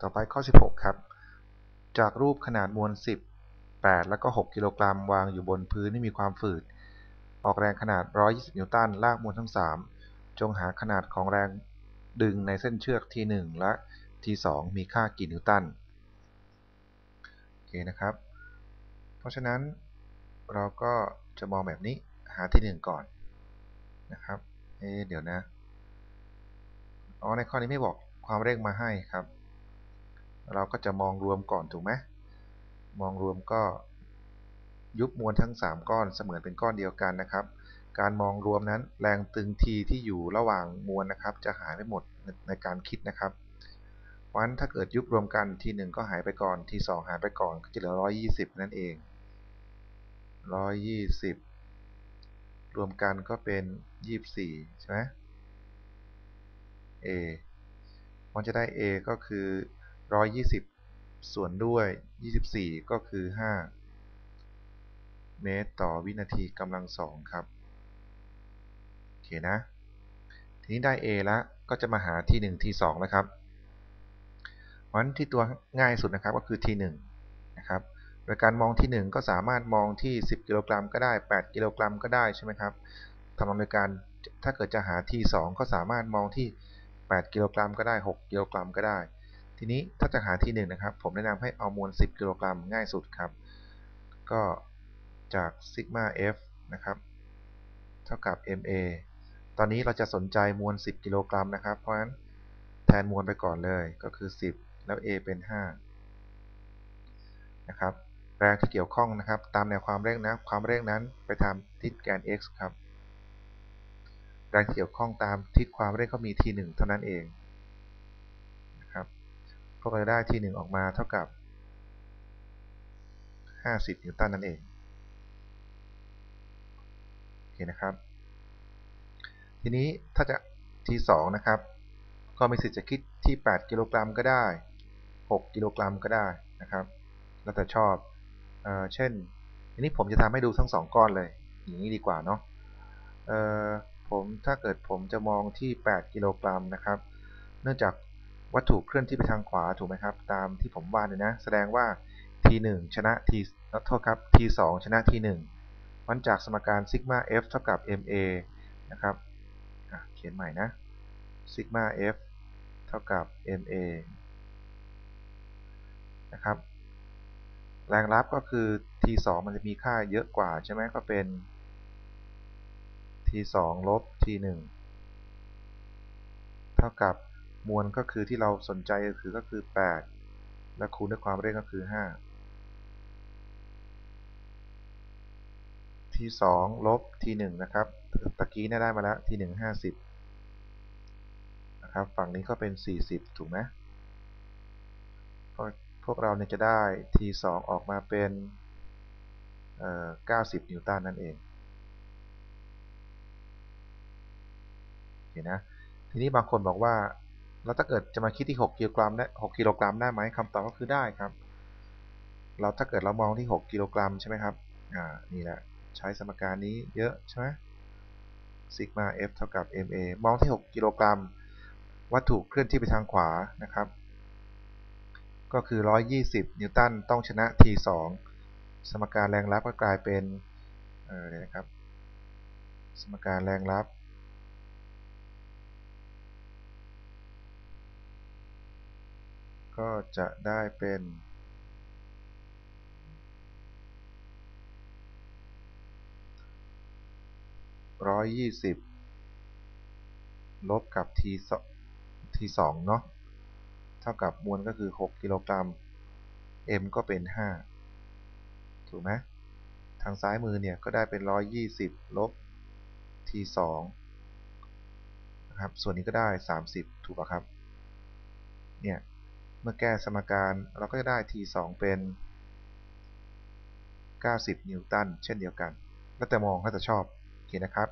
ต่อไปข้อ 16 ครับ จากรูปขนาดมวล 10 8 แล้วก็ 6 กิโลกรัมวางอยู่บนพื้นที่มีความฝืด ออกแรงขนาด 120 นิวตัน ลากมวลทั้ง 3 จงหาขนาดของแรงดึงในเส้นเชือก T1 และ T2 มีค่ากี่นิวตัน โอเคนะครับ เพราะฉะนั้นเราก็จะมองแบบนี้หาที่ 1 ก่อนนะครับ เอ๊เดี๋ยวนะ อ๋อ ในข้อนี้ไม่บอกความเร่งมาให้ครับ เราก็จะมองรวมก่อนถูกไหมมองรวมก็ยุบมวลทั้ง 3 ก้อนเสมือนเป็นก้อนเดียวกันนะครับ การมองรวมนั้นแรงตึงทีที่อยู่ระหว่างมวลนะครับ จะหายไปหมดในการคิดนะครับเพราะฉะนั้นถ้าเกิดยุบรวมกันทีหนึ่งก็หายไปก่อนทีสองหายไปก่อนก็จะเหลือ 120 นั่นเอง 120 รวมกันก็เป็น 24 ใช่ไหม a มันจะได้ a ก็คือ 120ส่วนด้วย24ก็คือ5เมตรต่อวินาทีกำลังสองครับ โอเคนะ ทีนี้ได้ a แล้วก็จะมาหาที่ 1 ที่2แล้วครับเพราะฉะนั้นที่ตัวง่ายสุดนะครับก็คือที่ 1 นะครับ โดยการมองที่ 1 ก็สามารถมองที่ 10 กิโลกรัมก็ได้ 8 กิโลกรัมก็ได้ใช่ไหมครับทำโดยการถ้าเกิดจะหาที่ 2 ก็สามารถมองที่ 8 กิโลกรัมก็ได้ 6 กิโลกรัมก็ได้ ทีนี้ถ้าจะหาที่1นะครับ ผมแนะนำให้เอามวล 10 กิโลกรัมง่ายสุดครับ ก็จากซิกมา f นะครับ เท่ากับ ma ตอนนี้เราจะสนใจมวล 10 กิโลกรัมนะครับ เพราะฉะนั้นแทนมวลไปก่อนเลยก็คือ 10 แล้ว a เป็น 5 นะครับ แรงที่เกี่ยวข้องนะครับ ตามแนวความเร่งนะ ความเร่งนั้นไปทำทิศแกน x ครับ แรงเกี่ยวข้องตามทิศความเร่งก็มี t1 เท่านั้นเอง ก็เลยได้ t1 ออกมาเท่ากับ 50 นิวตันนั่นเอง โอเคนะครับ ทีนี้ถ้าจะ t2 นะครับ ก็มีสิทธิ์จะคิดที่ 8 กิโลกรัมก็ได้ 6 กิโลกรัมก็ได้นะครับ แล้วแต่ชอบเออเช่นทีนี้ผมจะทำให้ดูทั้ง 2 ก้อนเลย อย่างนี้ดีกว่าเนาะผมถ้าเกิดผมจะมองที่ 8 กิโลกรัมนะครับ เนื่องจาก วัตถุเคลื่อนที่ไปทางขวาถูกไหมครับ ตามที่ผมวาดเลยนะ แสดงว่า t1 ชนะ t โทษครับ t2 ชนะ t1 มันจากสมการซิกมา f เท่ากับ ma นะครับเขียนใหม่นะซิกมา f เท่ากับ ma นะครับแรงรับก็คือ t2 มันจะมีค่าเยอะกว่าใช่ไหมก็เป็น t 2 ลบ t 1 เท่ากับ มวลก็คือที่เราสนใจก็คือก็คือ 8 และคูณด้วยความเร่งก็คือ5 t 2ลบ t 1นะครับ ตะกี้ได้มาแล้ว t 1 50 นะครับ ฝั่งนี้ก็เป็น 40 ถูกไหมพวกเราเนี่ยจะได้ t 2ออกมาเป็น 90 นิวตันนั่นเองเห็นะทีนี้บางคนบอกว่า แล้วถ้าเกิดจะมาคิดที่ 6กิโลกรัมได้6กิโลกรัมได้ไหมคำตอบก็คือได้ครับ เราถ้าเกิดเรามองที่ 6กิโลกรัมใช่ไหมครับอ่านี่แหละใช้สมการนี้เยอะใช่ไหมซิกมา f เท่ากับ ma มองที่ 6 กิโลกรัม วัตถุเคลื่อนที่ไปทางขวานะครับ ก็คือ 120 นิวตันต้องชนะ t 2สมการแรงรับก็กลายเป็นเออนะครับ สมการแรงรับ ก็จะได้เป็นร้อยยี่สิบลบกับ t ทีสองเนาะเท่ากับมวลก็คือ 6 กิโลกรัม m ก็เป็น 5 ถูกไหมทางซ้ายมือเนี่ยก็ได้เป็น 120 ลบ t 2นะครับ ส่วนนี้ก็ได้ 30 ถูกป่ะครับ เนี่ย มื่อแก้สมการเราก็จะได้ t 2 เป็น 90 นิวตันเช่นเดียวกัน แล้วแต่มองแล้วแต่ชอบ โอเคนะครับ